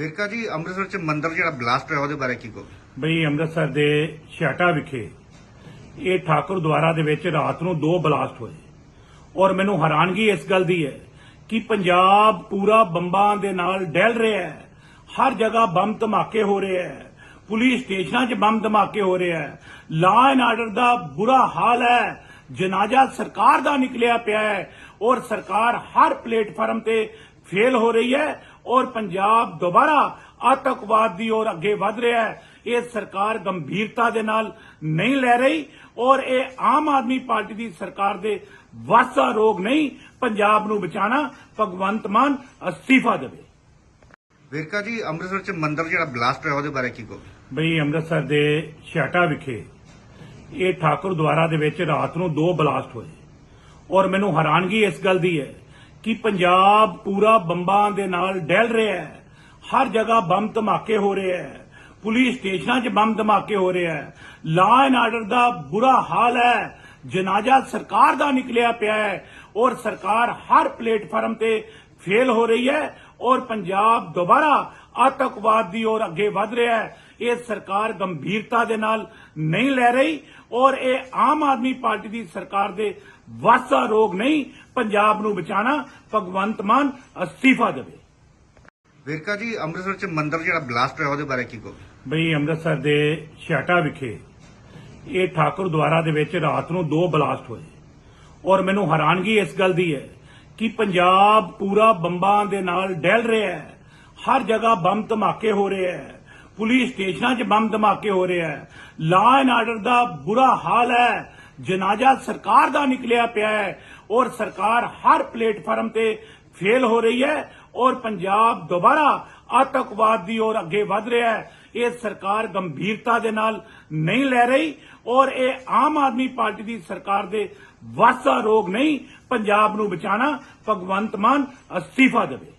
ਵੇਰਕਾ ਜੀ, ਅੰਮ੍ਰਿਤਸਰ ਚ ਮੰਦਿਰ ਜਿਹੜਾ ਬਲਾਸਟ ਹੋਇਆ, ਉਹਦੇ ਬਾਰੇ ਕੀ ਕਹੋਗੇ? ਬਈ ਅੰਮ੍ਰਿਤਸਰ ਦੇ ਛਾਟਾ ਵਿਖੇ ਇਹ ਠਾਕੁਰ ਦੁਆਰਾ ਦੇ ਵਿੱਚ ਰਾਤ ਨੂੰ ਦੋ ਬਲਾਸਟ ਹੋਏ। ਔਰ ਮੈਨੂੰ ਹੈਰਾਨਗੀ ਇਸ ਗੱਲ ਦੀ ਹੈ ਕਿ ਪੰਜਾਬ ਪੂਰਾ ਬੰਬਾਂ ਦੇ ਨਾਲ ਡਹਿਲ ਰਿਹਾ ਹੈ। ਹਰ ਜਗ੍ਹਾ ਬੰਬ ਧਮਾਕੇ ਹੋ ਰਹੇ ਹੈ। ਪੁਲਿਸ ਸਟੇਸ਼ਨਾਂ 'ਚ ਬੰਬ ਧਮਾਕੇ ਹੋ ਰਹੇ ਹੈ। ਲਾ ਐਂਡ ਆਰਡਰ ਦਾ ਬੁਰਾ ਹਾਲ ਹੈ। ਜਨਾਜ਼ਾ ਸਰਕਾਰ ਦਾ ਨਿਕਲਿਆ ਪਿਆ ਹੈ। ਔਰ ਸਰਕਾਰ ਹਰ ਪਲੇਟਫਾਰਮ ਤੇ ਫੇਲ ਹੋ ਰਹੀ ਹੈ ਔਰ ਪੰਜਾਬ ਦੁਬਾਰਾ ਆਤੰਕਵਾਦ ਦੀ ओर ਅੱਗੇ ਵਧ ਰਿਹਾ ਹੈ। ਇਹ ਸਰਕਾਰ ਗੰਭੀਰਤਾ ਦੇ ਨਾਲ ਨਹੀਂ ਲੈ ਰਹੀ ਔਰ ਇਹ ਆਮ ਆਦਮੀ ਪਾਰਟੀ ਦੀ ਸਰਕਾਰ ਦੇ ਵੱਸ ਰੋਗ ਨਹੀਂ ਪੰਜਾਬ ਨੂੰ ਬਚਾਣਾ ਭਗਵੰਤ ਮਾਨ ਅਸਤੀਫਾ ਦੇਵੇ। ਵੇਰਕਾ ਜੀ ਅੰਮ੍ਰਿਤਸਰ ਚ ਮੰਦਿਰ ਜਿਹੜਾ ਬਲਾਸਟ ਹੋਇਆ ਉਹਦੇ ਬਾਰੇ ਕੀ ਕਹੋਗੇ? ਬਈ ਅੰਮ੍ਰਿਤਸਰ ਦੇ ਛਾਟਾ ਵਿਖੇ ਇਹ ਠਾਕੁਰ ਦੁਆਰਾ ਦੇ ਵਿੱਚ ਰਾਤ ਨੂੰ ਦੋ ਬਲਾਸਟ ਹੋਏ ਔਰ ਮੈਨੂੰ ਹੈਰਾਨਗੀ ਇਸ ਗੱਲ ਦੀ ਹੈ ਕਿ ਪੰਜਾਬ ਪੂਰਾ ਬੰਬਾਂ ਦੇ ਨਾਲ ਡਹਿਲ ਰਿਹਾ ਹੈ। ਹਰ ਜਗ੍ਹਾ ਬੰਬ ਧਮਾਕੇ ਹੋ ਰਹੇ ਹੈ। ਪੁਲਿਸ ਸਟੇਸ਼ਨਾਂ 'ਚ ਬੰਬ ਧਮਾਕੇ ਹੋ ਰਹੇ ਹੈ। ਲਾ ਐਂਡ ਆਰਡਰ ਦਾ ਬੁਰਾ ਹਾਲ ਹੈ। ਜਨਾਜ਼ਾ ਸਰਕਾਰ ਦਾ ਨਿਕਲਿਆ ਪਿਆ ਹੈ ਔਰ ਸਰਕਾਰ ਹਰ ਪਲੇਟਫਾਰਮ ਤੇ ਫੇਲ ਹੋ ਰਹੀ ਹੈ ਔਰ ਪੰਜਾਬ ਦੁਬਾਰਾ ਆਤੰਕਵਾਦ ਦੀ ਔਰ ਅੱਗੇ ਵਧ ਰਿਹਾ ਹੈ। ਇਹ ਸਰਕਾਰ ਗੰਭੀਰਤਾ ਦੇ ਨਾਲ ਨਹੀਂ ਲੈ ਰਹੀ ਔਰ ਇਹ ਆਮ ਆਦਮੀ ਪਾਰਟੀ ਦੀ ਸਰਕਾਰ ਦੇ ਵੱਸ ਦਾ ਰੋਗ ਨਹੀਂ ਪੰਜਾਬ ਨੂੰ ਬਚਾਣਾ ਭਗਵੰਤ ਮਾਨ ਅਸਤੀਫਾ ਦੇਵੇ। ਵੇਰਕਾ ਜੀ ਅੰਮ੍ਰਿਤਸਰ ਚ ਮੰਦਿਰ ਜਿਹੜਾ ਬਲਾਸਟ ਹੋਇਆ ਉਹਦੇ ਬਾਰੇ ਕੀ ਕਹੋਗੇ? ਬਈ ਅੰਮ੍ਰਿਤਸਰ ਦੇ ਛਾਟਾ ਵਿਖੇ ਇਹ ਠਾਕੁਰ ਦੁਆਰਾ ਦੇ ਵਿੱਚ ਰਾਤ ਨੂੰ ਦੋ ਬਲਾਸਟ ਹੋਏ। ਔਰ ਮੈਨੂੰ ਹੈਰਾਨਗੀ ਇਸ ਗੱਲ ਦੀ ਹੈ ਕਿ ਪੰਜਾਬ ਪੂਰਾ ਬੰਬਾਂ ਦੇ ਨਾਲ ਡਹਿਲ ਰਿਹਾ ਹੈ। ਹਰ ਜਗ੍ਹਾ ਬੰਬ ਧਮਾਕੇ ਹੋ ਰਹੇ ਹੈ। ਪੁਲਿਸ ਸਟੇਸ਼ਨਾਂ 'ਚ ਬੰਬ ਧਮਾਕੇ ਹੋ ਰਹੇ ਹੈ। ਲਾ ਐਂਡ ਆਰਡਰ ਦਾ ਬੁਰਾ ਹਾਲ ਹੈ। ਜਨਾਜ਼ਾ ਸਰਕਾਰ ਦਾ ਨਿਕਲਿਆ ਪਿਆ ਹੈ। ਔਰ ਸਰਕਾਰ ਹਰ ਪਲੇਟਫਾਰਮ ਤੇ ਫੇਲ ਹੋ ਰਹੀ ਹੈ ਔਰ ਪੰਜਾਬ ਦੁਬਾਰਾ ਆਤੰਕਵਾਦ ਦੀ ਔਰ ਅੱਗੇ ਵਧ ਰਿਹਾ ਹੈ। ਇਹ ਸਰਕਾਰ ਗੰਭੀਰਤਾ ਦੇ ਨਾਲ ਨਹੀਂ ਲੈ ਰਹੀ ਔਰ ਇਹ ਆਮ ਆਦਮੀ ਪਾਰਟੀ ਦੀ ਸਰਕਾਰ ਦੇ ਵਾਸਾ ਰੋਗ ਨਹੀਂ, ਪੰਜਾਬ ਨੂੰ ਬਚਾਣਾ ਭਗਵੰਤ ਮਾਨ ਅਸਤੀਫਾ ਦੇਵੇ।